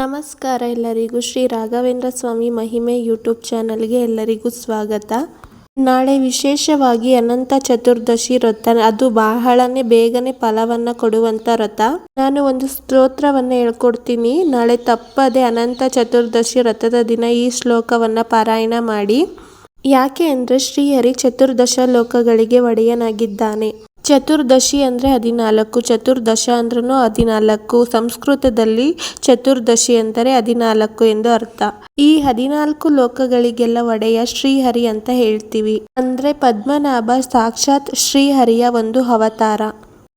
ನಮಸ್ಕಾರ, ಎಲ್ಲರಿಗೂ ಶ್ರೀ ರಾಘವೇಂದ್ರ ಸ್ವಾಮಿ ಮಹಿಮೆ ಯೂಟ್ಯೂಬ್ ಚಾನಲ್ಗೆ ಎಲ್ಲರಿಗೂ ಸ್ವಾಗತ. ನಾಳೆ ವಿಶೇಷವಾಗಿ ಅನಂತ ಚತುರ್ದಶಿ ವ್ರತ, ಅದು ಬಹಳನೇ ಬೇಗನೆ ಫಲವನ್ನ ಕೊಡುವಂತ ವ್ರತ. ನಾನು ಒಂದು ಸ್ತೋತ್ರವನ್ನ ಹೇಳ್ಕೊಡ್ತೀನಿ. ನಾಳೆ ತಪ್ಪದೆ ಅನಂತ ಚತುರ್ದಶಿ ವ್ರತದ ದಿನ ಈ ಶ್ಲೋಕವನ್ನ ಪಾರಾಯಣ ಮಾಡಿ. ಯಾಕೆ ಅಂದರೆ ಶ್ರೀಹರಿ ಚತುರ್ದಶ ಲೋಕಗಳಿಗೆ ಒಡೆಯನಾಗಿದ್ದಾನೆ. ಚತುರ್ದಶಿ ಅಂದ್ರೆ ಹದಿನಾಲ್ಕು, ಚತುರ್ದಶ ಅಂದ್ರೂ ಹದಿನಾಲ್ಕು. ಸಂಸ್ಕೃತದಲ್ಲಿ ಚತುರ್ದಶಿ ಅಂದರೆ ಹದಿನಾಲ್ಕು ಎಂದು ಅರ್ಥ. ಈ ಹದಿನಾಲ್ಕು ಲೋಕಗಳಿಗೆಲ್ಲ ಒಡೆಯ ಶ್ರೀಹರಿ ಅಂತ ಹೇಳ್ತೀವಿ. ಅಂದ್ರೆ ಪದ್ಮನಾಭ ಸಾಕ್ಷಾತ್ ಶ್ರೀಹರಿಯ ಒಂದು ಅವತಾರ.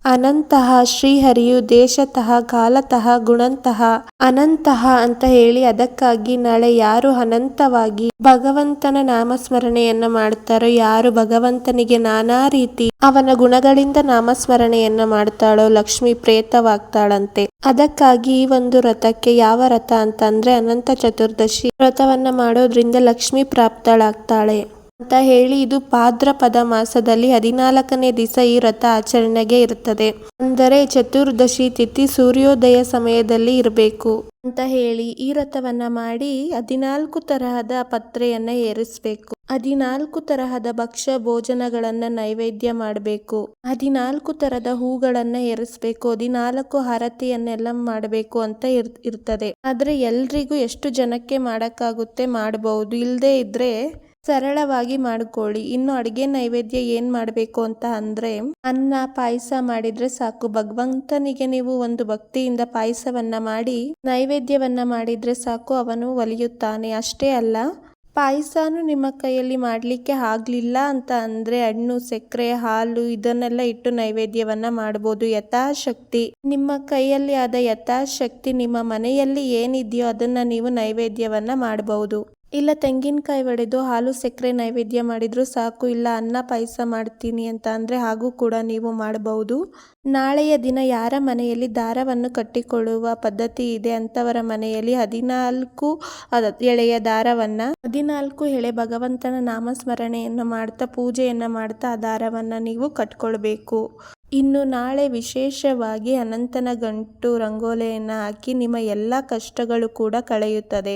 ಅನಂತಹ ಶ್ರೀಹರಿಯು ದೇಶತಃ, ಕಾಲತಃ, ಗುಣಂತಹ ಅನಂತಹ ಅಂತ ಹೇಳಿ ಅದಕ್ಕಾಗಿ ನಾಳೆ ಯಾರು ಅನಂತವಾಗಿ ಭಗವಂತನ ನಾಮಸ್ಮರಣೆಯನ್ನ ಮಾಡ್ತಾರೋ, ಯಾರು ಭಗವಂತನಿಗೆ ನಾನಾ ರೀತಿ ಅವನ ಗುಣಗಳಿಂದ ನಾಮಸ್ಮರಣೆಯನ್ನ ಮಾಡ್ತಾಳೋ, ಲಕ್ಷ್ಮಿ ಪ್ರೇತವಾಗ್ತಾಳಂತೆ. ಅದಕ್ಕಾಗಿ ಈ ಒಂದು ರಥಕ್ಕೆ ಯಾವ ವ್ರತ ಅಂತಂದ್ರೆ ಅನಂತ ಚತುರ್ದಶಿ ವ್ರತವನ್ನ ಮಾಡೋದ್ರಿಂದ ಲಕ್ಷ್ಮಿ ಪ್ರಾಪ್ತಳಾಗ್ತಾಳೆ. ಅಂತ ಹೇಳಿ ಇದು ಭಾದ್ರಪದ ಮಾಸದಲ್ಲಿ ಹದಿನಾಲ್ಕನೇ ದಿವಸ ಈ ವ್ರತ ಆಚರಣೆಗೆ ಇರುತ್ತದೆ. ಅಂದರೆ ಚತುರ್ದಶಿ ತಿಥಿ ಸೂರ್ಯೋದಯ ಸಮಯದಲ್ಲಿ ಇರಬೇಕು ಅಂತ ಹೇಳಿ ಈ ವ್ರತವನ್ನ ಮಾಡಿ ಹದಿನಾಲ್ಕು ತರಹದ ಪತ್ರೆಯನ್ನ ಏರಿಸಬೇಕು. ಹದಿನಾಲ್ಕು ತರಹದ ಭಕ್ಷ್ಯ ಭೋಜನಗಳನ್ನ ನೈವೇದ್ಯ ಮಾಡಬೇಕು. ಹದಿನಾಲ್ಕು ತರಹದ ಹೂಗಳನ್ನ ಏರಿಸ್ಬೇಕು. ಹದಿನಾಲ್ಕು ಹರತಿಯನ್ನೆಲ್ಲ ಮಾಡಬೇಕು ಅಂತ ಇರ್, ಇರ್ತದೆ. ಆದ್ರೆ ಎಲ್ರಿಗೂ ಎಷ್ಟು ಜನಕ್ಕೆ ಮಾಡಕ್ಕಾಗುತ್ತೆ ಮಾಡಬಹುದು ಇಲ್ಲದೆ ಇದ್ರೆ ಸರಳವಾಗಿ ಮಾಡ್ಕೊಳ್ಳಿ. ಇನ್ನು ಅಡುಗೆ ನೈವೇದ್ಯ ಏನು ಮಾಡಬೇಕು ಅಂತ ಅಂದ್ರೆ, ಅನ್ನ, ಪಾಯಸ ಮಾಡಿದ್ರೆ ಸಾಕು. ಭಗವಂತನಿಗೆ ನೀವು ಒಂದು ಭಕ್ತಿಯಿಂದ ಪಾಯಸವನ್ನ ಮಾಡಿ, ನೈವೇದ್ಯವನ್ನ ಮಾಡಿದ್ರೆ ಸಾಕು. ಅವನು ಒಲಿಯುತ್ತಾನೆ. ಅಷ್ಟೇ ಅಲ್ಲ, ಪಾಯಸನೂ ನಿಮ್ಮ ಕೈಯಲ್ಲಿ ಮಾಡಲಿಕ್ಕೆ ಆಗ್ಲಿಲ್ಲ ಅಂತ ಅಂದ್ರೆ, ಹಣ್ಣು, ಸಕ್ಕರೆ, ಹಾಲು ಇದನ್ನೆಲ್ಲ ಇಟ್ಟು ನೈವೇದ್ಯವನ್ನ ಮಾಡಬಹುದು ಯಥಾಶಕ್ತಿ. ನಿಮ್ಮ ಕೈಯಲ್ಲಿ ಆದ ಯಥಾಶಕ್ತಿ ನಿಮ್ಮ ಮನೆಯಲ್ಲಿ ಏನಿದೆಯೋ ಅದನ್ನ ನೀವು ನೈವೇದ್ಯವನ್ನ ಮಾಡಬಹುದು ಇಲ್ಲ, ತೆಂಗಿನಕಾಯಿ ಒಡೆದು ಹಾಲು ಸಕ್ಕರೆ ನೈವೇದ್ಯ ಮಾಡಿದರೂ ಸಾಕು, ಇಲ್ಲ, ಅನ್ನ ಪಾಯಸ ಮಾಡ್ತೀನಿ ಅಂತ ಅಂದರೆ ಹಾಗೂ ಕೂಡ ನೀವು ಮಾಡಬಹುದು ನಾಳೆಯ ದಿನ ಯಾರ ಮನೆಯಲ್ಲಿ ದಾರವನ್ನು ಕಟ್ಟಿಕೊಳ್ಳುವ ಪದ್ಧತಿ ಇದೆ ಅಂತವರ ಮನೆಯಲ್ಲಿ ಹದಿನಾಲ್ಕು ಎಳೆಯ ದಾರವನ್ನು, ಹದಿನಾಲ್ಕು ಎಳೆ ಭಗವಂತನ ನಾಮಸ್ಮರಣೆಯನ್ನು ಮಾಡ್ತಾ, ಪೂಜೆಯನ್ನು ಮಾಡ್ತಾ ಆ ದಾರವನ್ನು ನೀವು ಕಟ್ಕೊಳ್ಬೇಕು. ಇನ್ನು ನಾಳೆ ವಿಶೇಷವಾಗಿ ಅನಂತನ ಗಂಟು ರಂಗೋಲೆಯನ್ನು ಹಾಕಿ ನಿಮ್ಮ ಎಲ್ಲ ಕಷ್ಟಗಳು ಕೂಡ ಕಳೆಯುತ್ತದೆ.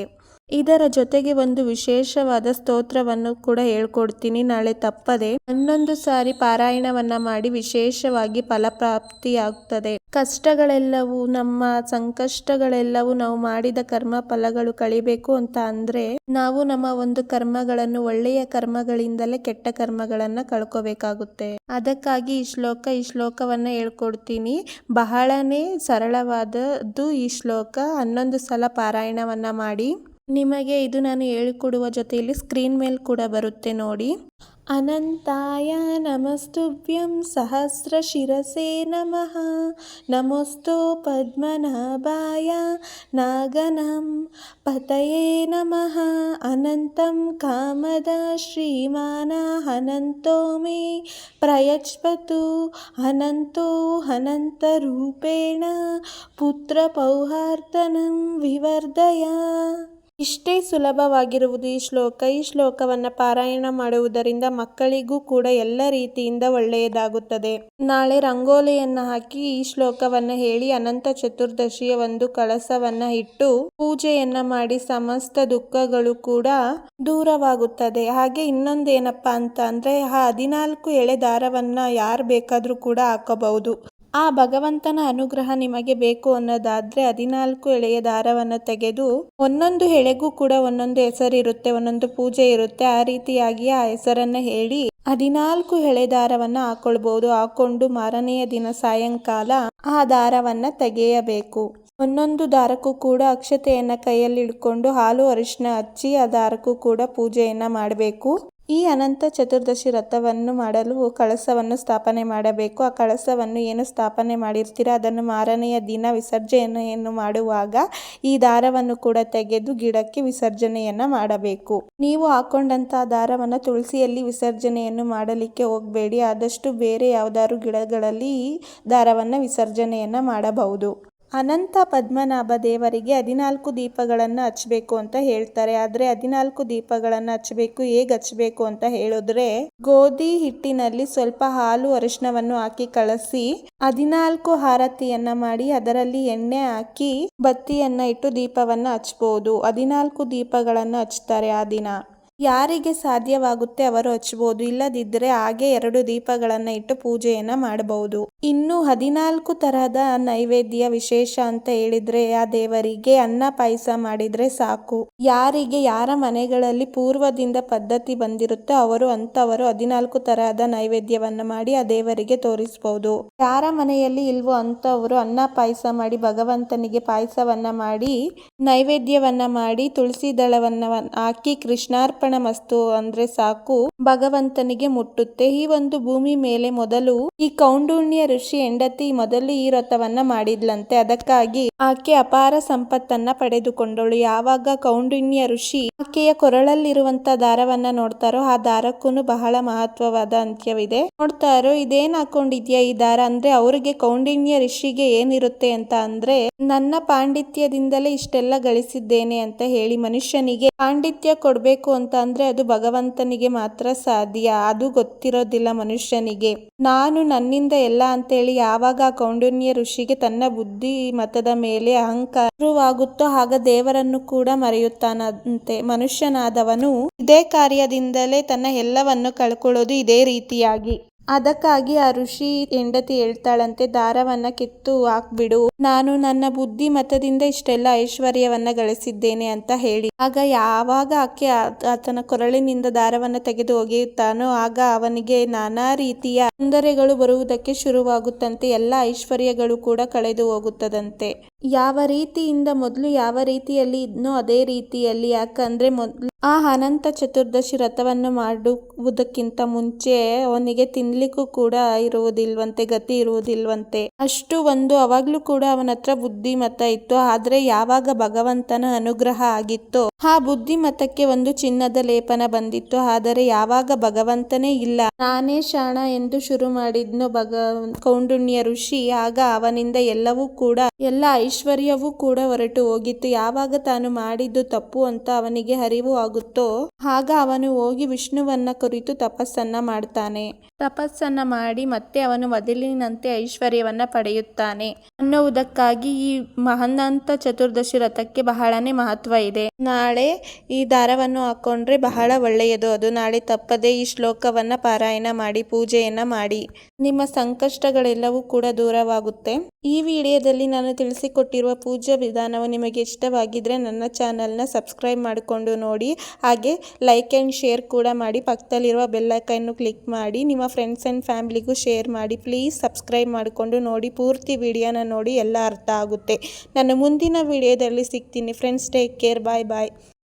ಇದರ ಜೊತೆಗೆ ಒಂದು ವಿಶೇಷವಾದ ಸ್ತೋತ್ರವನ್ನು ಕೂಡ ಹೇಳ್ಕೊಡ್ತೀನಿ. ನಾಳೆ ತಪ್ಪದೆ ಹನ್ನೊಂದು ಸಾರಿ ಪಾರಾಯಣವನ್ನ ಮಾಡಿ ವಿಶೇಷವಾಗಿ ಫಲಪ್ರಾಪ್ತಿಯಾಗ್ತದೆ. ಕಷ್ಟಗಳೆಲ್ಲವೂ ನಮ್ಮ ಸಂಕಷ್ಟಗಳೆಲ್ಲವೂ ನಾವು ಮಾಡಿದ ಕರ್ಮ ಫಲಗಳು ಕಳಿಬೇಕು ಅಂತ ಅಂದ್ರೆ ನಾವು ನಮ್ಮ ಒಂದು ಕರ್ಮಗಳನ್ನು ಒಳ್ಳೆಯ ಕರ್ಮಗಳಿಂದಲೇ ಕೆಟ್ಟ ಕರ್ಮಗಳನ್ನ ಕಳ್ಕೋಬೇಕಾಗುತ್ತೆ. ಅದಕ್ಕಾಗಿ ಈ ಶ್ಲೋಕ ಈ ಶ್ಲೋಕವನ್ನ ಹೇಳ್ಕೊಡ್ತೀನಿ. ಬಹಳನೇ ಸರಳವಾದದ್ದು ಈ ಶ್ಲೋಕ. ಹನ್ನೊಂದು ಸಲ ಪಾರಾಯಣವನ್ನ ಮಾಡಿ. ನಿಮಗೆ ಇದು ನಾನು ಹೇಳಿಕೊಡುವ ಜೊತೆಯಲ್ಲಿ ಸ್ಕ್ರೀನ್ ಮೇಲೆ ಕೂಡ ಬರುತ್ತೆ ನೋಡಿ. अनन्ताय नमस्तुभ्यं सहस्रशिरसे नमः नमोऽस्तु पद्मनाभाय नागनं पतये नमः अनन्तं कामद श्रीमानाहनन्तो मे प्रयच्छतु अनन्तो हनन्तरूपेण पुत्रपौहार्दनं विवर्धय ಇಷ್ಟೇ ಸುಲಭವಾಗಿರುವುದು ಈ ಶ್ಲೋಕ. ಈ ಶ್ಲೋಕವನ್ನ ಪಾರಾಯಣ ಮಾಡುವುದರಿಂದ ಮಕ್ಕಳಿಗೂ ಕೂಡ ಎಲ್ಲ ರೀತಿಯಿಂದ ಒಳ್ಳೆಯದಾಗುತ್ತದೆ. ನಾಳೆ ರಂಗೋಲಿಯನ್ನ ಹಾಕಿ ಈ ಶ್ಲೋಕವನ್ನ ಹೇಳಿ ಅನಂತ ಚತುರ್ದಶಿಯ ಒಂದು ಕಳಸವನ್ನ ಇಟ್ಟು ಪೂಜೆಯನ್ನ ಮಾಡಿ ಸಮಸ್ತ ದುಃಖಗಳು ಕೂಡ ದೂರವಾಗುತ್ತದೆ. ಹಾಗೆ ಇನ್ನೊಂದೇನಪ್ಪಾ ಅಂತ ಅಂದ್ರೆ ಆ ಹದಿನಾಲ್ಕು ಎಳೆ ದಾರವನ್ನ ಯಾರು ಬೇಕಾದ್ರೂ ಕೂಡ ಹಾಕಬಹುದು. ಆ ಭಗವಂತನ ಅನುಗ್ರಹ ನಿಮಗೆ ಬೇಕು ಅನ್ನೋದಾದ್ರೆ ಹದಿನಾಲ್ಕು ಎಳೆಯ ದಾರವನ್ನು ತೆಗೆದು ಒಂದೊಂದು ಎಳೆಗೂ ಕೂಡ ಒಂದೊಂದು ಹೆಸರಿರುತ್ತೆ ಒಂದೊಂದು ಪೂಜೆ ಇರುತ್ತೆ. ಆ ರೀತಿಯಾಗಿ ಆ ಹೆಸರನ್ನ ಹೇಳಿ ಹದಿನಾಲ್ಕು ಎಳೆ ದಾರವನ್ನ ಹಾಕೊಳ್ಬಹುದು ಹಾಕೊಂಡು ಮಾರನೆಯ ದಿನ ಸಾಯಂಕಾಲ ಆ ದಾರವನ್ನ ತೆಗೆಯಬೇಕು. ಒಂದೊಂದು ದಾರಕ್ಕೂ ಕೂಡ ಅಕ್ಷತೆಯನ್ನ ಕೈಯಲ್ಲಿ ಹಿಡ್ಕೊಂಡು ಹಾಲು ಅರಿಶಿನ ಹಚ್ಚಿ ಆ ದಾರಕ್ಕೂ ಕೂಡ ಪೂಜೆಯನ್ನ ಮಾಡಬೇಕು. ಈ ಅನಂತ ಚತುರ್ದಶಿ ರಥವನ್ನು ಮಾಡಲು ಕಳಸವನ್ನು ಸ್ಥಾಪನೆ ಮಾಡಬೇಕು. ಆ ಕಳಸವನ್ನು ಏನು ಸ್ಥಾಪನೆ ಮಾಡಿರ್ತೀರ? ಅದನ್ನು ಮಾರನೆಯ ದಿನ ವಿಸರ್ಜನೆಯನ್ನು ಮಾಡುವಾಗ ಈ ದಾರವನ್ನು ಕೂಡ ತೆಗೆದು ಗಿಡಕ್ಕೆ ವಿಸರ್ಜನೆಯನ್ನು ಮಾಡಬೇಕು. ನೀವು ಹಾಕೊಂಡಂತಹ ದಾರವನ್ನು ತುಳಸಿಯಲ್ಲಿ ವಿಸರ್ಜನೆಯನ್ನು ಮಾಡಲಿಕ್ಕೆ ಹೋಗಬೇಡಿ. ಆದಷ್ಟು ಬೇರೆ ಯಾವುದಾದ್ರು ಗಿಡಗಳಲ್ಲಿ ಈ ದಾರವನ್ನು ವಿಸರ್ಜನೆಯನ್ನು ಮಾಡಬಹುದು. ಅನಂತ ಪದ್ಮನಾಭ ದೇವರಿಗೆ ಹದಿನಾಲ್ಕು ದೀಪಗಳನ್ನು ಹಚ್ಚಬೇಕು ಅಂತ ಹೇಳ್ತಾರೆ. ಆದ್ರೆ ಹದಿನಾಲ್ಕು ದೀಪಗಳನ್ನು ಹಚ್ಚಬೇಕು, ಹೇಗೆ ಹಚ್ಚಬೇಕು ಅಂತ ಹೇಳಿದ್ರೆ, ಗೋಧಿ ಹಿಟ್ಟಿನಲ್ಲಿ ಸ್ವಲ್ಪ ಹಾಲು ಅರಿಶಿನವನ್ನು ಹಾಕಿ ಕಲಸಿ, ಹದಿನಾಲ್ಕು ಆರತಿಯನ್ನ ಮಾಡಿ ಅದರಲ್ಲಿ ಎಣ್ಣೆ ಹಾಕಿ ಬತ್ತಿಯನ್ನ ಇಟ್ಟು ದೀಪವನ್ನ ಹಚ್ಬೋದು. ಹದಿನಾಲ್ಕು ದೀಪಗಳನ್ನು ಹಚ್ತಾರೆ ಆ ದಿನ. ಯಾರಿಗೆ ಸಾಧ್ಯವಾಗುತ್ತೆ ಅವರು ಹಚ್ಬೋದು ಇಲ್ಲದಿದ್ದರೆ ಹಾಗೆ ಎರಡು ದೀಪಗಳನ್ನ ಇಟ್ಟು ಪೂಜೆಯನ್ನ ಮಾಡಬಹುದು. ಇನ್ನು ಹದಿನಾಲ್ಕು ತರಹದ ನೈವೇದ್ಯ ವಿಶೇಷ ಅಂತ ಹೇಳಿದ್ರೆ ಆ ದೇವರಿಗೆ ಅನ್ನ ಪಾಯಸ ಮಾಡಿದ್ರೆ ಸಾಕು. ಯಾರಿಗೆ ಯಾರ ಮನೆಗಳಲ್ಲಿ ಪೂರ್ವದಿಂದ ಪದ್ಧತಿ ಬಂದಿರುತ್ತೋ ಅವರು ಅಂತವರು ಹದಿನಾಲ್ಕು ತರಹದ ನೈವೇದ್ಯವನ್ನ ಮಾಡಿ ಆ ದೇವರಿಗೆ ತೋರಿಸಬಹುದು ಯಾರ ಮನೆಯಲ್ಲಿ ಇಲ್ವೋ ಅಂತವರು ಅನ್ನ ಪಾಯಸ ಮಾಡಿ ಭಗವಂತನಿಗೆ ಪಾಯಸವನ್ನ ಮಾಡಿ ನೈವೇದ್ಯವನ್ನ ಮಾಡಿ ತುಳಸಿ ದಳವನ್ನ ಹಾಕಿ ಕೃಷ್ಣಾರ್ಪಣ ಮಸ್ತು ಅಂದ್ರೆ ಸಾಕು. ಭಗವಂತನಿಗೆ ಮುಟ್ಟುತ್ತೆ. ಈ ಒಂದು ಭೂಮಿ ಮೇಲೆ ಮೊದಲು ಈ ಕೌಂಡುಣ್ಯ ಋಷಿ ಹೆಂಡತಿ ಮೊದಲು ಈ ವ್ರತವನ್ನ ಮಾಡಿದ್ಲಂತೆ. ಅದಕ್ಕಾಗಿ ಆಕೆ ಅಪಾರ ಸಂಪತ್ತನ್ನ ಪಡೆದುಕೊಂಡಳು. ಯಾವಾಗ ಕೌಂಡಿನ್ಯ ಋಷಿ ಆಕೆಯ ಕೊರಳಲ್ಲಿರುವಂತ ದಾರವನ್ನ ನೋಡ್ತಾರೋ ಆ ದಾರಕ್ಕೂ ಬಹಳ ಮಹತ್ವವಾದ ಅಂತ್ಯವಿದೆ. ನೋಡ್ತಾರೋ, ಇದೇನ್ ಹಾಕೊಂಡಿದ್ಯಾ ಈ ದಾರ? ಅಂದ್ರೆ ಅವ್ರಿಗೆ ಕೌಂಡಿನ್ಯ ಋಷಿಗೆ ಏನಿರುತ್ತೆ ಅಂತ ಅಂದ್ರೆ, ನನ್ನ ಪಾಂಡಿತ್ಯದಿಂದಲೇ ಇಷ್ಟೆಲ್ಲ ಗಳಿಸಿದ್ದೇನೆ ಅಂತ ಹೇಳಿ ಮನುಷ್ಯನಿಗೆ ಪಾಂಡಿತ್ಯ ಕೊಡಬೇಕು ಅಂತ ಅಂದರೆ ಅದು ಭಗವಂತನಿಗೆ ಮಾತ್ರ ಸಾಧ್ಯ. ಅದು ಗೊತ್ತಿರೋದಿಲ್ಲ ಮನುಷ್ಯನಿಗೆ. ನಾನು ನನ್ನಿಂದ ಎಲ್ಲ ಅಂತೇಳಿ ಯಾವಾಗ ಕೌಂಡುನ್ಯ ಋಷಿಗೆ ತನ್ನ ಬುದ್ಧಿ ಮತದ ಮೇಲೆ ಅಹಂಕಾರವಾಗುತ್ತೋ ಆಗ ದೇವರನ್ನು ಕೂಡ ಮರೆಯುತ್ತಾನಂತೆ. ಮನುಷ್ಯನಾದವನು ಇದೇ ಕಾರ್ಯದಿಂದಲೇ ತನ್ನ ಎಲ್ಲವನ್ನು ಕಳ್ಕೊಳ್ಳೋದು ಇದೇ ರೀತಿಯಾಗಿ. ಅದಕ್ಕಾಗಿ ಆ ಋಷಿ ಹೆಂಡತಿ ಹೇಳ್ತಾಳಂತೆ, ದಾರವನ್ನ ಕಿತ್ತು ಹಾಕ್ಬಿಡು ನಾನು ನನ್ನ ಬುದ್ಧಿ ಮತದಿಂದ ಇಷ್ಟೆಲ್ಲ ಐಶ್ವರ್ಯವನ್ನ ಗಳಿಸಿದ್ದೇನೆ ಅಂತ ಹೇಳಿ. ಆಗ ಯಾವಾಗ ಆಕೆ ಆತನ ಕೊರಳಿನಿಂದ ದಾರವನ್ನ ತೆಗೆದು ಒಗೆಯುತ್ತಾನೋ, ಆಗ ಅವನಿಗೆ ನಾನಾ ರೀತಿಯ ತೊಂದರೆಗಳು ಬರುವುದಕ್ಕೆ ಶುರುವಾಗುತ್ತಂತೆ. ಎಲ್ಲ ಐಶ್ವರ್ಯಗಳು ಕೂಡ ಕಳೆದು ಹೋಗುತ್ತದಂತೆ. ಯಾವ ರೀತಿಯಿಂದ ಮೊದಲು ಯಾವ ರೀತಿಯಲ್ಲಿ ಇದ್ನೋ, ಅದೇ ರೀತಿಯಲ್ಲಿ, ಯಾಕಂದ್ರೆ ಮೊದಲು ಆ ಅನಂತ ಚತುರ್ದಶಿ ರಥವನ್ನು ಮಾಡುವುದಕ್ಕಿಂತ ಮುಂಚೆ ಅವನಿಗೆ ತಿನ್ಲಿಕ್ಕೂ ಕೂಡ ಇರುವುದಿಲ್ವಂತೆ, ಗತಿ ಇರುವುದಿಲ್ವಂತೆ. ಅಷ್ಟು ಒಂದು ಅವಾಗ್ಲೂ ಕೂಡ ಅವನ ಹತ್ರ ಬುದ್ಧಿಮತ ಇತ್ತು. ಆದ್ರೆ ಯಾವಾಗ ಭಗವಂತನ ಅನುಗ್ರಹ ಆಗಿತ್ತು, ಆ ಬುದ್ಧಿಮತಕ್ಕೆ ಒಂದು ಚಿನ್ನದ ಲೇಪನ ಬಂದಿತ್ತು. ಆದರೆ ಯಾವಾಗ ಭಗವಂತನೇ ಇಲ್ಲ. ನಾನೇ ಶಾಣ ಎಂದು ಶುರು ಮಾಡಿದ್ನೋ ಭಗ, ಕೌಂಡುಣ್ಯ ಋಷಿ. ಆಗ ಅವನಿಂದ ಎಲ್ಲವೂ ಕೂಡ, ಎಲ್ಲ ಐಶ್ವರ್ಯವೂ ಕೂಡ ಹೊರಟು ಹೋಗಿತ್ತು. ಯಾವಾಗ ತಾನು ಮಾಡಿದ್ದು ತಪ್ಪು ಅಂತ ಅವನಿಗೆ ಅರಿವು ಆಗುತ್ತೋ, ಆಗ ಅವನು ಹೋಗಿ ವಿಷ್ಣುವನ್ನ ಕುರಿತು ತಪಸ್ಸನ್ನ ಮಾಡ್ತಾನೆ. ತಪಸ್ಸನ್ನ ಮಾಡಿ ಮತ್ತೆ ಅವನು ಮೊದಲಿನಂತೆ ಐಶ್ವರ್ಯವನ್ನ ಪಡೆಯುತ್ತಾನೆ. ಅನ್ನುವುದಕ್ಕಾಗಿ ಈ ಮಹಾನಂತ ಚತುರ್ದಶಿ ವ್ರತಕ್ಕೆ ಬಹಳನೇ ಮಹತ್ವ ಇದೆ. ನಾಳೆ ಈ ದಾರವನ್ನು ಹಾಕೊಂಡ್ರೆ ಬಹಳ ಒಳ್ಳೆಯದು. ಅದು ನಾಳೆ ತಪ್ಪದೆ ಈ ಶ್ಲೋಕವನ್ನ ಪಾರಾಯಣ ಮಾಡಿ, ಪೂಜೆಯನ್ನ ಮಾಡಿ. ನಿಮ್ಮ ಸಂಕಷ್ಟಗಳೆಲ್ಲವೂ ಕೂಡ ದೂರವಾಗುತ್ತೆ. ಈ ವಿಡಿಯೋದಲ್ಲಿ ನಾನು ತಿಳಿಸಿಕೊಟ್ಟಿರುವ ಪೂಜಾ ವಿಧಾನವು ನಿಮಗೆ ಇಷ್ಟವಾಗಿದ್ರೆ ನನ್ನ ಚಾನೆಲ್ನ ಸಬ್ಸ್ಕ್ರೈಬ್ ಮಾಡಿಕೊಂಡು ನೋಡಿ. ಹಾಗೆ ಲೈಕ್ ಆ್ಯಂಡ್ ಶೇರ್ ಕೂಡ ಮಾಡಿ ಪಕ್ಕದಲ್ಲಿರುವ ಬೆಲ್ಲೈಕನ್ನು ಕ್ಲಿಕ್ ಮಾಡಿ, ನಿಮ್ಮ ಫ್ರೆಂಡ್ಸ್ ಆ್ಯಂಡ್ ಫ್ಯಾಮಿಲಿಗೂ ಶೇರ್ ಮಾಡಿ. ಪ್ಲೀಸ್ ಸಬ್ಸ್ಕ್ರೈಬ್ ಮಾಡಿಕೊಂಡು ನೋಡಿ, ಪೂರ್ತಿ ವಿಡಿಯೋನ ನೋಡಿ, ಎಲ್ಲ ಅರ್ಥ ಆಗುತ್ತೆ. ನಾನು ಮುಂದಿನ ವಿಡಿಯೋದಲ್ಲಿ ಸಿಗ್ತೀನಿ. Friends take care bye bye